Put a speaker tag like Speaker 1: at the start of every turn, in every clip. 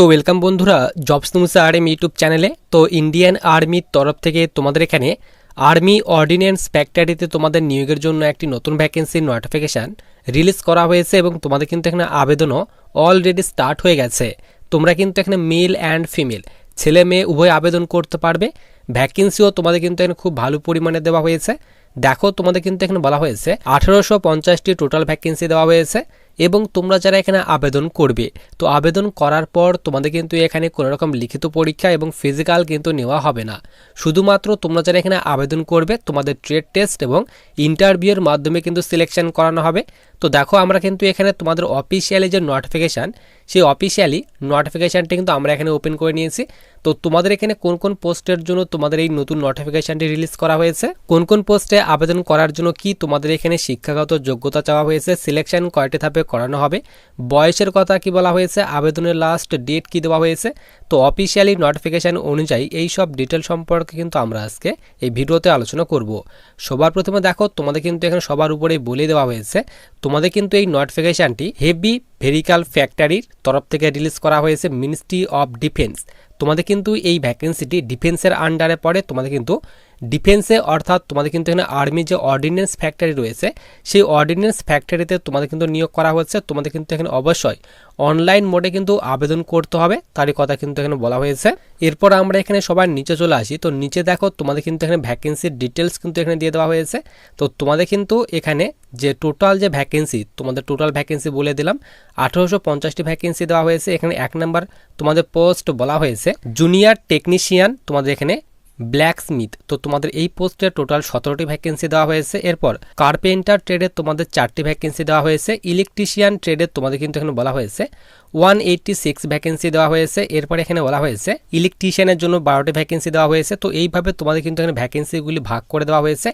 Speaker 1: তো ওয়েলকাম বন্ধুরা জবস আর M YouTube চ্যানেলে তো ইন্ডিয়ান আর্মির তরফ থেকে তোমাদের এখানে আর্মি অর্ডিন্যান্স ফ্যাক্টরিতে তোমাদের নিয়োগের জন্য একটি নতুন ভ্যাকেন্সির নোটিফিকেশান রিলিজ করা হয়েছে এবং তোমাদের কিন্তু এখানে আবেদনও অলরেডি স্টার্ট হয়ে গেছে। তোমরা কিন্তু এখানে মেল অ্যান্ড ফিমেল ছেলে মেয়ে উভয় আবেদন করতে পারবে। ভ্যাকেন্সিও তোমাদের কিন্তু এখানে খুব ভালো পরিমাণে দেওয়া হয়েছে। দেখো তোমাদের কিন্তু এখানে বলা হয়েছে, আঠেরোশো পঞ্চাশটি টোটাল ভ্যাকেন্সি দেওয়া হয়েছে। এবং তোমরা যারা এখানে আবেদন করবে, তো আবেদন করার পর তোমাদের কিন্তু এখানে কোনো রকম লিখিত পরীক্ষা এবং ফিজিক্যাল কিন্তু নেওয়া হবে না। শুধুমাত্র তোমরা যারা এখানে আবেদন করবে, তোমাদের ট্রেড টেস্ট এবং ইন্টারভিউয়ের মাধ্যমে কিন্তু সিলেকশন করানো হবে। তো দেখো, আমরা কিন্তু এখানে তোমাদের অফিসিয়ালি যে নোটিফিকেশান সেই অফিসিয়ালি নোটিফিকেশানটি কিন্তু আমরা এখানে ওপেন করে নিয়েছি। তো তোমাদের এখানে কোন কোন পোস্টের জন্য তোমাদের এই নতুন নোটিফিকেশানটি রিলিজ করা হয়েছে? কোন কোন পোস্টে আবেদন করার জন্য কি তোমাদের এখানে শিক্ষাগত যোগ্যতা চাওয়া হয়েছে? সিলেকশন কয়টি ধাপে করানো হবে। বয়সের কথা কি বলা হয়েছে? আবেদনের লাস্ট ডেট কি দেওয়া হয়েছে? তো অফিসিয়ালি নোটিফিকেশান অনুযায়ী এই সব ডিটেল সম্পর্কে কিন্তু আমরা আজকে এই ভিডিওতে আলোচনা করব। সবার প্রথমে দেখো, তোমাদের কিন্তু এখানে সবার উপরেই বলে দেওয়া হয়েছে। তোমাদের কিন্তু এই নোটিফিকেশানটি হেভি ভেরিকাল ফ্যাক্টরির তরফ থেকে রিলিজ করা হয়েছে মিনিস্ট্রি অফ ডিফেন্স তোমাদের কিন্তু এই ভ্যাকেন্সিটি ডিফেন্সের আন্ডারে পড়ে, তোমাদের কিন্তু ডিফেন্সে অর্থাৎ তোমাদের কিন্তু এখানে আর্মি যে অর্ডিন্যান্স ফ্যাক্টরি রয়েছে, সেই অর্ডিন্যান্স ফ্যাক্টরিতে তোমাদের কিন্তু নিয়োগ করা হচ্ছে। তোমাদের কিন্তু এখানে অবশ্যই অনলাইন মোডে কিন্তু আবেদন করতে হবে, তারই কথা কিন্তু এখানে বলা হয়েছে। এরপর আমরা এখানে সবার নিচে চলে আসি। তো নিচে দেখো, তোমাদের কিন্তু এখানে ভ্যাকেন্সির ডিটেলস কিন্তু এখানে দিয়ে দেওয়া হয়েছে। তো তোমাদের কিন্তু এখানে যে টোটাল যে ভ্যাকেন্সি তোমাদের টোটাল ভ্যাকেন্সি বলে দিলাম, আঠেরোশো পঞ্চাশটি ভ্যাকেন্সি দেওয়া হয়েছে। এখানে এক নাম্বার তোমাদের পোস্ট বলা হয়েছে। জুনিয়র টেকনিশিয়ান তোমাদের এখানে ব্ল্যাক স্মিথ তো তোমাদের এই পোস্টে টোটাল সতেরোটি ভ্যাকেন্সি দেওয়া হয়েছে। এরপর কার্পেন্টার ট্রেডে তোমাদের চারটি ভ্যাকেন্সি দেওয়া হয়েছে। ইলেকট্রিশিয়ান ট্রেডে তোমাদের কিন্তু এখানে বলা হয়েছে ওয়ান এইটটি সিক্স ভ্যাকেন্সি দেওয়া হয়েছে। এরপর এখানে বলা হয়েছে ইলেকট্রিশিয়ানের জন্য বারোটি ভ্যাকেন্সি দেওয়া হয়েছে। তো এইভাবে তোমাদের কিন্তু এখানে ভ্যাকেন্সিগুলি ভাগ করে দেওয়া হয়েছে।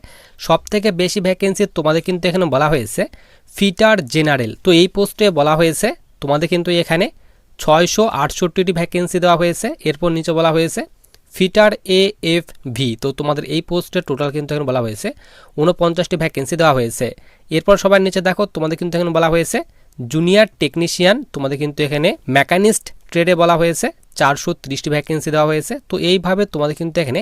Speaker 1: সব থেকে বেশি ভ্যাকেন্সি তোমাদের কিন্তু এখানে বলা হয়েছে ফিটার জেনারেল। তো এই পোস্টে বলা হয়েছে তোমাদের কিন্তু এখানে ছয়শো আটষট্টিটি ভ্যাকেন্সি দেওয়া হয়েছে। এরপর নিচে বলা হয়েছে ফিটার এ এফ ভি। তো তোমাদের এই পোস্টের টোটাল কিন্তু এখন বলা হয়েছে। উনপঞ্চাশটি ভ্যাকেন্সি দেওয়া হয়েছে। এরপর সবার নিচে দেখো, তোমাদের কিন্তু এখন বলা হয়েছে জুনিয়র টেকনিশিয়ান তোমাদের কিন্তু এখানে মেকানিস্ট ট্রেডে বলা হয়েছে, চারশো ত্রিশটি ভ্যাকেন্সি দেওয়া হয়েছে। তো এইভাবে তোমাদের কিন্তু এখানে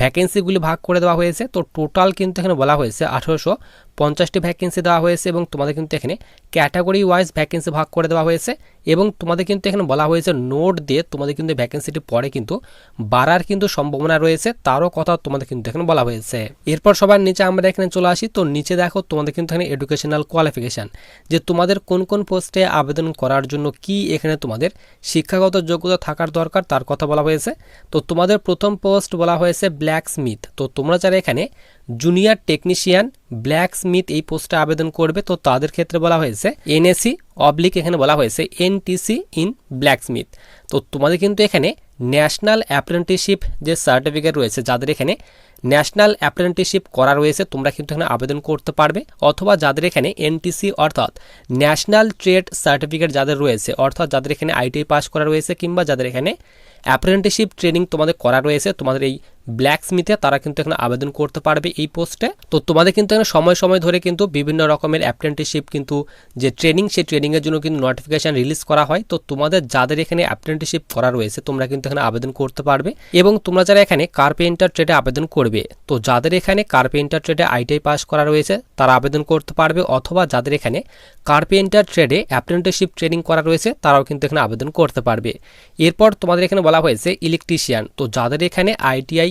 Speaker 1: ভ্যাকেন্সিগুলি ভাগ করে দেওয়া হয়েছে। তো টোটাল কিন্তু এখানে বলা হয়েছে আঠেরোশো পঞ্চাশটি ভ্যাকেন্সি দেওয়া হয়েছে এবং তোমাদের কিন্তু এখানে ক্যাটাগরি ওয়াইজ ভ্যাকেন্সি ভাগ করে দেওয়া হয়েছে। এবং তোমাদের কিন্তু এখানে বলা হয়েছে নোট দিয়ে তোমাদের কিন্তু ভ্যাকেন্সিটি পরে কিন্তু বাড়ার কিন্তু সম্ভাবনা রয়েছে। তারও কথা তোমাদের কিন্তু এখানে বলা হয়েছে। এরপর সবার নিচে আমরা এখানে চলে আসি। তো নিচে দেখো তোমাদের কিন্তু এখানে এডুকেশনাল কোয়ালিফিকেশান যে তোমাদের কোন কোন পোস্টে আবেদন করার জন্য কি এখানে তোমাদের শিক্ষাগত যোগ্যতা থাকার দরকার, তার কথা বলা হয়েছে। তো তোমাদের প্রথম পোস্ট বলা হয়েছে ব্ল্যাক স্মিথ। তো তোমরা যারা এখানে জুনিয়র টেকনিশিয়ান, ব্ল্যাক স্মিথ এই পোস্টে আবেদন করবে, তো তাদের ক্ষেত্রে বলা হয়েছে এনএসি অবলিক এখানে বলা হয়েছে এনটিসি ইন ব্ল্যাক স্মিথ। তো তোমাদের কিন্তু এখানে ন্যাশনাল অ্যাপ্রেন্টিসশিপ যে সার্টিফিকেট রয়েছে, যাদের এখানে ন্যাশনাল অ্যাপ্রেন্টিসশিপ করা রয়েছে, তোমরা কিন্তু এখানে আবেদন করতে পারবে। অথবা যাদের এখানে এনটিসি অর্থাৎ ন্যাশনাল ট্রেড সার্টিফিকেট যাদের রয়েছে, অর্থাৎ যাদের এখানে আইটিআই পাস করা রয়েছে কিংবা যাদের এখানে অ্যাপ্রেন্টিসশিপ ট্রেনিং তোমাদের করা রয়েছে, তোমাদের এই ব্ল্যাক স্মিথে তারা কিন্তু এখানে আবেদন করতে পারবে এই পোস্টে তো তোমাদের কিন্তু এখানে সময় সময় ধরে কিন্তু বিভিন্ন রকমের অ্যাপ্রেন্টিসশিপ কিন্তু যে ট্রেনিং সেই ট্রেনিংয়ের জন্য কিন্তু নোটিফিকেশান রিলিজ করা হয়। তো তোমাদের যাদের এখানে অ্যাপ্রেন্টিসশিপ করা রয়েছে, তোমরা কিন্তু এখানে আবেদন করতে পারবে। এবং তোমরা যারা এখানে কার্পেন্টার ট্রেডে আবেদন করবে, তো যাদের এখানে কার্পেন্টার ট্রেডে আইটিআই পাস করা রয়েছে, তারা আবেদন করতে পারবে। অথবা যাদের এখানে কার্পেন্টার ট্রেডে অ্যাপ্রেন্টিসশিপ ট্রেনিং করা রয়েছে, তারাও কিন্তু এখানে আবেদন করতে পারবে। এরপর তোমাদের এখানে বলা হয়েছে ইলেকট্রিশিয়ান তো যাদের এখানে আইটিআই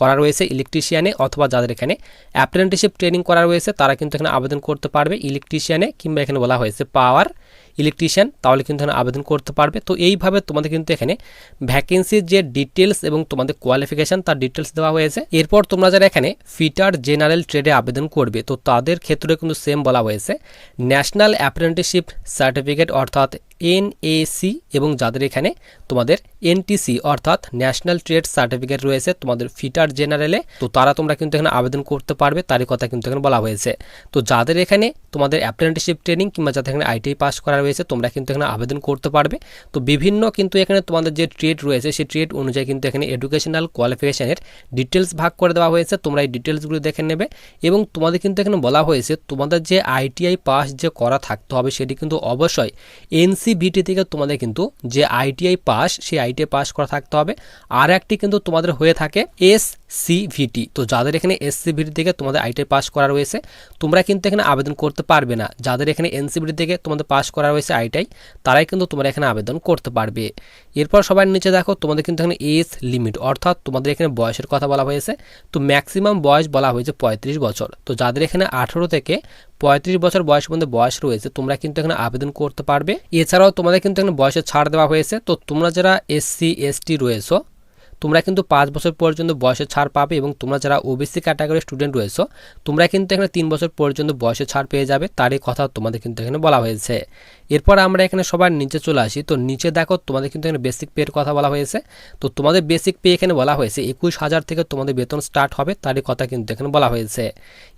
Speaker 1: করা রয়েছে ইলেকট্রিশিয়ানে অথবা যাদের এখানে অ্যাপ্রেন্টিসশিপ ট্রেনিং করা রয়েছে, তারা কিন্তু এখানে আবেদন করতে পারবে ইলেকট্রিশিয়ানে কিংবা এখানে বলা হয়েছে পাওয়ার ইলেকট্রিশিয়ান তাহলে কিন্তু এখানে আবেদন করতে পারবে। তো এইভাবে তোমাদের কিন্তু এখানে ভ্যাকেন্সির যে ডিটেলস এবং তোমাদের কোয়ালিফিকেশান তার ডিটেলস দেওয়া হয়েছে। এরপর তোমরা যারা এখানে ফিটার জেনারেল ট্রেডে আবেদন করবে, তো তাদের ক্ষেত্রে কিন্তু সেম বলা হয়েছে। ন্যাশনাল অ্যাপ্রেন্টিসশিপ সার্টিফিকেট অর্থাৎ এনএসি এবং যাদের এখানে তোমাদের এনটিসি অর্থাৎ ন্যাশনাল ট্রেড সার্টিফিকেট রয়েছে, তোমাদের ফিটার জেনারেলে, তো তারা তোমরা কিন্তু এখানে আবেদন করতে পারবে, তারই কথা কিন্তু এখানে বলা হয়েছে। তো যাদের এখানে তোমাদের অ্যাপ্রেন্টিসশিপ ট্রেনিং কিংবা যাদের এখানে আইটিআই পাস করা রয়েছে, তোমরা কিন্তু এখানে আবেদন করতে পারবে। তো বিভিন্ন কিন্তু এখানে তোমাদের যে ট্রেড রয়েছে, সেই ট্রেড অনুযায়ী কিন্তু এখানে এডুকেশনাল কোয়ালিফিকেশানের ডিটেলস ভাগ করে দেওয়া হয়েছে, তোমরা এই ডিটেলসগুলো দেখে নেবে। এবং তোমাদের কিন্তু এখানে বলা হয়েছে, তোমাদের যে আইটিআই পাস যে করা থাকতে হবে, সেটি কিন্তু অবশ্যই এনসিবিটি থেকে তোমাদের কিন্তু যে আইটিআই পাস সেই আইটিআই পাস করা থাকতে হবে। আর একটি কিন্তু তোমাদের হয়ে থাকে এস সিভিটি তো যাদের এখানে এসসিভিটি থেকে তোমাদের আইটিআই পাস করা রয়েছে, তোমরা কিন্তু এখানে আবেদন করতে পারবে না। যাদের এখানে এনসিভিটি থেকে তোমাদের পাস করা রয়েছে আইটিআই তারাই কিন্তু তোমরা এখানে আবেদন করতে পারবে। এরপর সবার নিচে দেখো, তোমাদের কিন্তু এখানে এজ লিমিট অর্থাৎ তোমাদের এখানে বয়সের কথা বলা হয়েছে। তো ম্যাক্সিমাম বয়স বলা হয়েছে পঁয়ত্রিশ বছর। তো যাদের এখানে আঠেরো থেকে পঁয়ত্রিশ বছর বয়স পর্যন্ত বয়স রয়েছে, তোমরা কিন্তু এখানে আবেদন করতে পারবে। এছাড়াও তোমাদের কিন্তু এখানে বয়সে ছাড় দেওয়া হয়েছে। তো তোমরা যারা এসসি এসটি রয়েছো তোমরা কিন্তু পাঁচ বছর পর্যন্ত বয়সে ছাড় পাবে এবং তোমরা যারা ওবিসি ক্যাটাগরির স্টুডেন্ট রয়েছো, তোমরা কিন্তু এখানে তিন বছর পর্যন্ত বয়সে ছাড় পেয়ে যাবে, তারই কথা তোমাদের কিন্তু এখানে বলা হয়েছে। এরপর আমরা এখানে সবার নিচে চলে আসি। তো নিচে দেখো, তোমাদের কিন্তু এখানে বেসিক পের কথা বলা হয়েছে। তো তোমাদের বেসিক পে এখানে বলা হয়েছে, একুশ হাজার থেকে তোমাদের বেতন স্টার্ট হবে, তারই কথা কিন্তু এখানে বলা হয়েছে।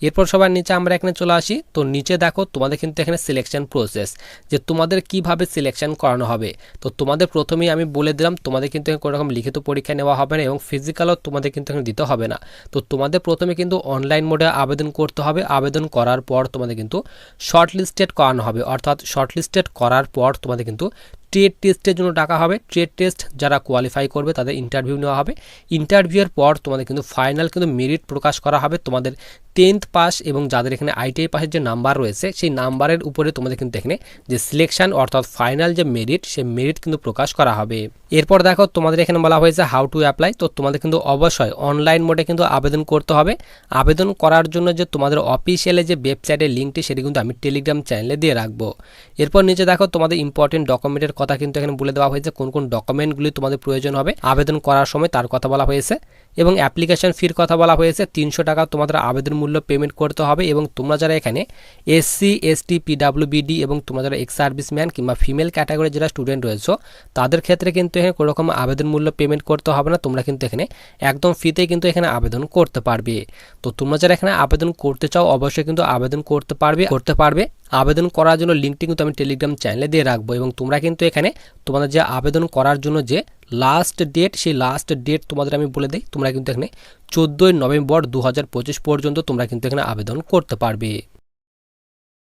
Speaker 1: এরপর সবার নিচে আমরা এখানে চলে আসি। তো নিচে দেখো, তোমাদের কিন্তু এখানে সিলেকশন প্রসেস যে তোমাদের কীভাবে সিলেকশন করানো হবে। তো তোমাদের প্রথমেই আমি বলে দিলাম, তোমাদের কিন্তু কোনো রকম লিখিত পরীক্ষা নেওয়া হবে না এবং ফিজিক্যালও তোমাদের কিন্তু এখানে দিতে হবে না। তো তোমাদের প্রথমে কিন্তু অনলাইন মোডে আবেদন করতে হবে। আবেদন করার পর তোমাদের কিন্তু শর্ট লিস্টেড করানো হবে। অর্থাৎ শর্ট লিস্টেড করার পর তোমাদের কিন্তু ট্রেড টেস্টের জন্য ডাকা হবে। ট্রেড টেস্ট যারা কোয়ালিফাই করবে তাদের ইন্টারভিউ নেওয়া হবে। ইন্টারভিউয়ের পর তোমাদের কিন্তু ফাইনাল কিন্তু মেরিট প্রকাশ করা হবে। তোমাদের টেন্থ পাস এবং যাদের এখানে আইটিআই পাসের যে নাম্বার রয়েছে, সেই নাম্বারের উপরে তোমাদের কিন্তু এখানে যে সিলেকশন অর্থাৎ ফাইনাল যে মেরিট সেই মেরিট কিন্তু প্রকাশ করা হবে। এরপর দেখো তোমাদের এখানে বলা হয়েছে হাউ টু অ্যাপ্লাই তো তোমাদের কিন্তু অবশ্যই অনলাইন মোডে কিন্তু আবেদন করতে হবে। আবেদন করার জন্য যে তোমাদের অফিসিয়ালে যে ওয়েবসাইটের লিঙ্কটি সেটি কিন্তু আমি টেলিগ্রাম চ্যানেলে দিয়ে রাখব। এরপর নিচে দেখো তোমাদের ইম্পর্টেন্ট ডকুমেন্টের কথা কিন্তু এখানে বলে দেওয়া হয়েছে, কোন কোন ডকুমেন্টগুলি তোমাদের প্রয়োজন হবে। আবেদন করার সময় তার কথা বলা হয়েছে। এবং অ্যাপ্লিকেশন ফির কথা বলা হয়েছে, তিনশো টাকা তোমাদের আবেদন মূল্য পেমেন্ট করতে হবে এবং তোমরা যারা এখানে এসসি এসটি পিডাব্লিউবিডি এবং তোমরা যারা এক্স সার্ভিসম্যান কিংবা ফিমেল ক্যাটাগরির যারা স্টুডেন্ট রয়েছে, তাদের ক্ষেত্রে কিন্তু এখানে কোনো রকম আবেদন মূল্য পেমেন্ট করতে হবে না। তোমরা কিন্তু এখানে একদম ফ্রিতে কিন্তু এখানে আবেদন করতে পারবে। তো তোমরা যারা এখানে আবেদন করতে চাও, অবশ্যই কিন্তু আবেদন করতে পারবে করতে পারবে। আবেদন করার জন্য লিঙ্কটি কিন্তু আমি টেলিগ্রাম চ্যানেলে দিয়ে রাখব এবং তোমরা কিন্তু এখানে তোমাদের যে আবেদন করার জন্য যে লাস্ট ডেট সেই লাস্ট ডেট তোমাদের আমি বলে দিই, তোমরা কিন্তু এখানে চোদ্দোই নভেম্বর দু হাজার পঁচিশ পর্যন্ত তোমরা কিন্তু এখানে আবেদন করতে পারবে।